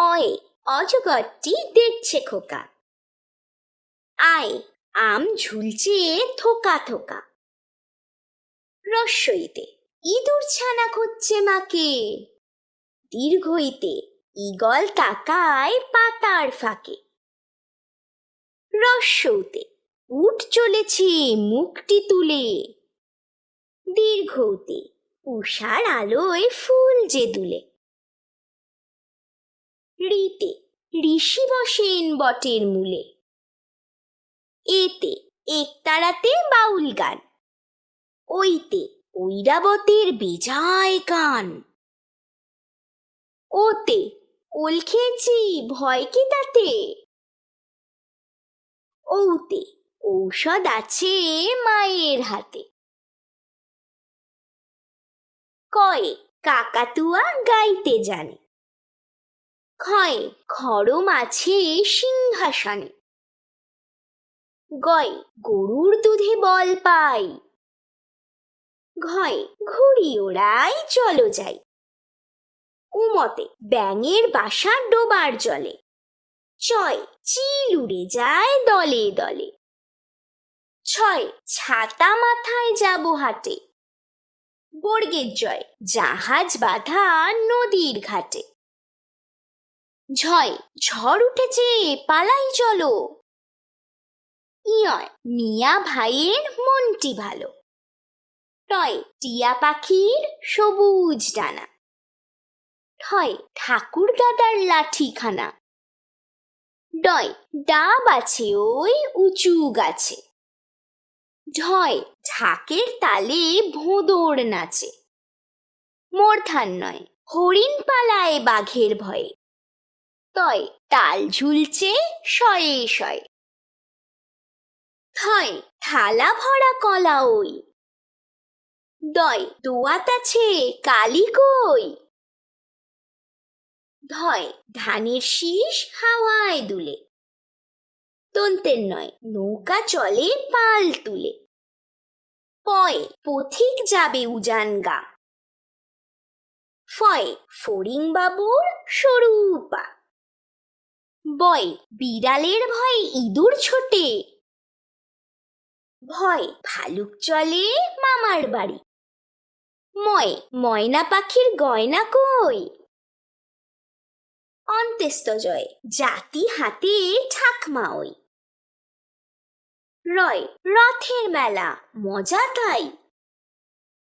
অয়ে অজগরটি দেখছে খোকা। আয় আম ঝুলছে থোকা থোকা। রস্যইতে ইঁদুর ছানা খুঁজছে মাকে। দীর্ঘইতে ঈগল তাকায় পাতার ফাঁকে। রস্যউতে উঠ চলেছে মুখটি তুলে। দীর্ঘতে উষার আলোয় ফুল যে দুলে। ঋতে ঋষি বসেন বটের মূলে। এতে একতারাতে বাউল গান। ওইতে ঐরাবতের বেজায় গান। ওতে ওল খেয়েছি, ভয় কি তাতে? ওতে ঔষধ আছে মায়ের হাতে। কয়ে কাকাতুয়া গাইতে জানে। ক্ষয়ে খরম আছে সিংহাসনে। গয় গরুর দুধে বল পাই। ঘয় ঘুড়ি ওড়াই চলো যাই। উমতে ব্যাঙের বাসা ডোবার জলে। চয় চিল উড়ে যায় দলে দলে। ছয় ছাতা মাথায় যাব হাটে। বর্গের জয় জাহাজ বাঁধা নদীর ঘাটে। ঝয়, ঝড় উঠেছে, পালাই চলো। ইয়য়, মিয়া ভাইয়ের মনটি ভালো। টয়, টিয়া পাখির সবুজ ডানা। ঠয় ঠাকুর দাদার লাঠিখানা। ডয়, ডাব আছে ওই উঁচু গাছে। ঢয় ঝাঁকের তালে ভোঁদর নাচে। মূর্ধান নয় হরিণ পালায় বাঘের ভয়ে। তয় তাল ঝুলছে শয়ে শয়ে। থয় থালা ভরা কলা ওই। দয় দোয়াত আছে কালি কই। ধয় ধানের শীষ হাওয়ায় দুলে। তন্তের নয় নৌকা চলে পাল তুলে। পয় পথিক যাবে উজান গা। ফয় ফড়িং বাবুর সরু পা। বয়, বিড়ালের ভয় ইঁদুর ছোটে। ভয়, ভালুক চলে মামার বাড়ি। ময়, ময়না পাখির গয়না কই? অন্তেস্ত জয়, জাতি হাতে ঠাকমা ওই রয়, রথের মেলা, মজা তাই।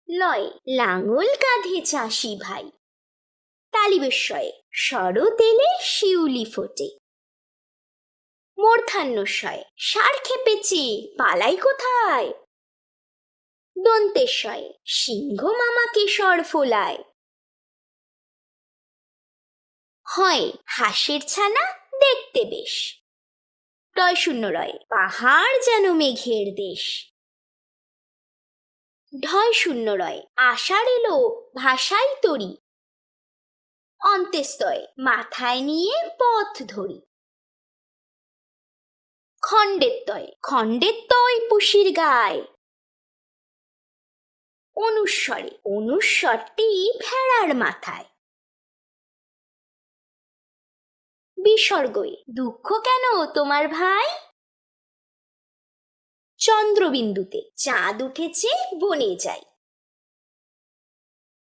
লয়, লাঙল কাঁধে চাষি ভাই। তালিবেশ্বয়ে শরৎ এলে শিউলি ফোটে। মূর্ধান্যশয়ে সার খেপেছে পালাই কোথায়? দন্তেশ্বয়ে সিংহ মামা কেশর ফোলায়। হয় হাঁসের ছানা দেখতে বেশ। টয় শূন্য রয় পাহাড় যেন মেঘের দেশ। ঢয় শূন্য রয় আষাঢ় এলো, ভাষাই তরি। অন্তেস্তয় মাথায় নিয়ে পথ ধরি। খণ্ডেত্তয় তয় পুষির গায়। অনুস্বরে, অনুস্বরটি ভেড়ার মাথায়। বিসর্গয়ে, দুঃখ কেন তোমার ভাই? চন্দ্রবিন্দুতে, চাঁদ উঠেছে বনে যায়